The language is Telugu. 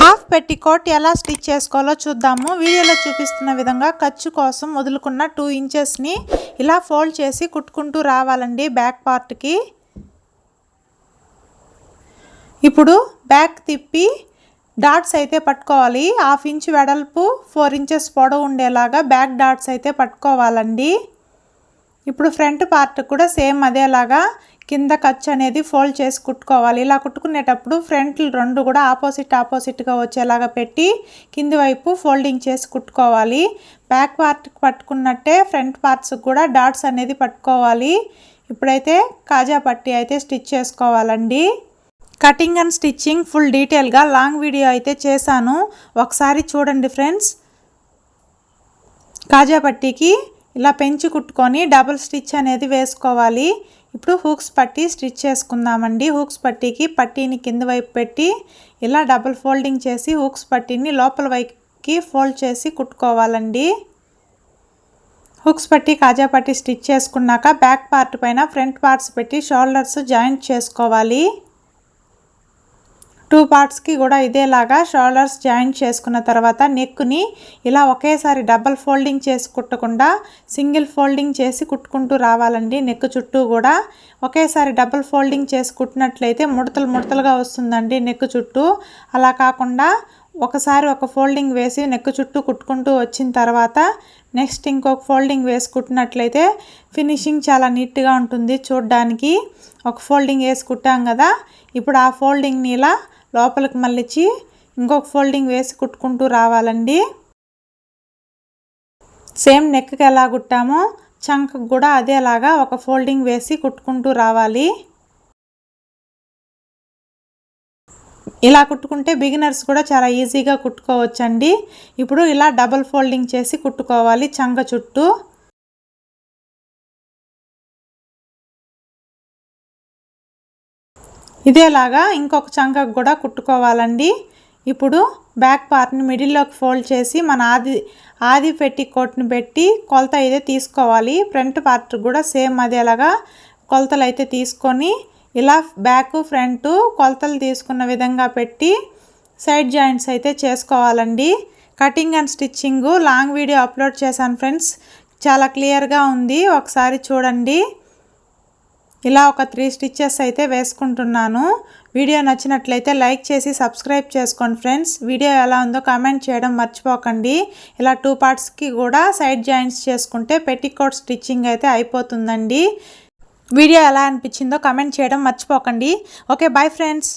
హాఫ్ పెట్టికోట్ ఎలా స్టిచ్ చేసుకోవాలో చూద్దాము. వీడియోలో చూపిస్తున్న విధంగా ఖర్చు కోసం వదులుకున్న టూ ఇంచెస్ని ఇలా ఫోల్డ్ చేసి కుట్టుకుంటూ రావాలండి బ్యాక్ పార్ట్కి ఇప్పుడు బ్యాక్ తిప్పి డాట్స్ అయితే పట్టుకోవాలి. హాఫ్ ఇంచ్ వెడల్పు ఫోర్ ఇంచెస్ పొడవు ఉండేలాగా బ్యాక్ డాట్స్ అయితే పట్టుకోవాలండి. ఇప్పుడు ఫ్రంట్ పార్ట్ కూడా సేమ్ అదేలాగా కింద ఖర్చు అనేది ఫోల్డ్ చేసి కుట్టుకోవాలి. ఇలా కుట్టుకునేటప్పుడు ఫ్రంట్లు రెండు కూడా ఆపోజిట్ ఆపోజిట్గా వచ్చేలాగా పెట్టి కింది వైపు ఫోల్డింగ్ చేసి కుట్టుకోవాలి. బ్యాక్ పార్ట్ పట్టుకున్నట్టే ఫ్రంట్ పార్ట్స్ కూడా డాట్స్ అనేది పట్టుకోవాలి. ఇప్పుడైతే కాజా పట్టి అయితే స్టిచ్ చేసుకోవాలండి. కటింగ్ అండ్ స్టిచ్చింగ్ ఫుల్ డీటెయిల్గా లాంగ్ వీడియో అయితే చేశాను. ఒకసారి చూడండి ఫ్రెండ్స్. కాజా పట్టీకి ఇలా పెంచి కుట్టుకొని డబుల్ స్టిచ్ అనేది వేసుకోవాలి. ఇప్పుడు హూక్స్ పట్టి స్టిచ్ చేసుకుందామండి. హూక్స్ పట్టీకి పట్టీని కింద వైపు పెట్టి ఇలా డబుల్ ఫోల్డింగ్ చేసి హూక్స్ పట్టీని లోపల వైపుకి ఫోల్డ్ చేసి కుట్టుకోవాలండి. హుక్స్ పట్టి కాజా పట్టి స్టిచ్ చేసుకున్నాక బ్యాక్ పార్ట్ పైన ఫ్రంట్ పార్ట్స్ పెట్టి షోల్డర్స్ జాయింట్ చేసుకోవాలి. టూ పార్ట్స్కి కూడా ఇదేలాగా షోల్డర్స్ జాయింట్ చేసుకున్న తర్వాత నెక్ని ఇలా ఒకేసారి డబల్ ఫోల్డింగ్ చేసి కుట్టకుండా సింగిల్ ఫోల్డింగ్ చేసి కుట్టుకుంటూ రావాలండి. నెక్ చుట్టూ కూడా ఒకేసారి డబల్ ఫోల్డింగ్ చేసి కుట్టినట్లయితే ముడతలు ముడతలుగా వస్తుందండి నెక్ చుట్టూ. అలా కాకుండా ఒకసారి ఒక ఫోల్డింగ్ వేసి నెక్ చుట్టూ కుట్టుకుంటూ వచ్చిన తర్వాత నెక్స్ట్ ఇంకొక ఫోల్డింగ్ వేసుకుంటున్నట్లయితే ఫినిషింగ్ చాలా నీట్గా ఉంటుంది చూడడానికి. ఒక ఫోల్డింగ్ వేసుకుంటాం కదా ఇప్పుడు ఆ ఫోల్డింగ్ని ఇలా లోపలికి మళ్ళించి ఇంకొక ఫోల్డింగ్ వేసి కుట్టుకుంటూ రావాలండి. సేమ్ నెక్కి ఎలా కుట్టామో చంకకు కూడా అదేలాగా ఒక ఫోల్డింగ్ వేసి కుట్టుకుంటూ రావాలి. ఇలా కుట్టుకుంటే బిగినర్స్ కూడా చాలా ఈజీగా కుట్టుకోవచ్చండి. ఇప్పుడు ఇలా డబల్ ఫోల్డింగ్ చేసి కుట్టుకోవాలి చంక చుట్టూ. ఇదేలాగా ఇంకొక చంకకు కూడా కుట్టుకోవాలండి. ఇప్పుడు బ్యాక్ పార్ట్ని మిడిల్లోకి ఫోల్డ్ చేసి మన ఆది ఆది పెట్టి కోట్ని పెట్టి కొలత అయితే తీసుకోవాలి. ఫ్రంట్ పార్ట్ కూడా సేమ్ అదేలాగా కొలతలు అయితే తీసుకొని ఇలా బ్యాక్ ఫ్రంట్ కొలతలు తీసుకున్న విధంగా పెట్టి సైడ్ జాయింట్స్ అయితే చేసుకోవాలండి. Cutting and stitching long video upload చేశాను ఫ్రెండ్స్. చాలా క్లియర్గా ఉంది. ఒకసారి చూడండి. ఇలా ఒక త్రీ స్టిచ్చెస్ అయితే వేసుకుంటున్నాను. వీడియో నచ్చినట్లయితే లైక్ చేసి సబ్స్క్రైబ్ చేసుకోండి ఫ్రెండ్స్. వీడియో ఎలా ఉందో కామెంట్ చేయడం మర్చిపోకండి. ఇలా టూ పార్ట్స్కి కూడా సైడ్ జాయింట్స్ చేసుకుంటే పెట్టికోట్ స్టిచ్చింగ్ అయితే అయిపోతుందండి. వీడియో ఎలా అనిపించిందో కామెంట్ చేయడం మర్చిపోకండి. Okay bye friends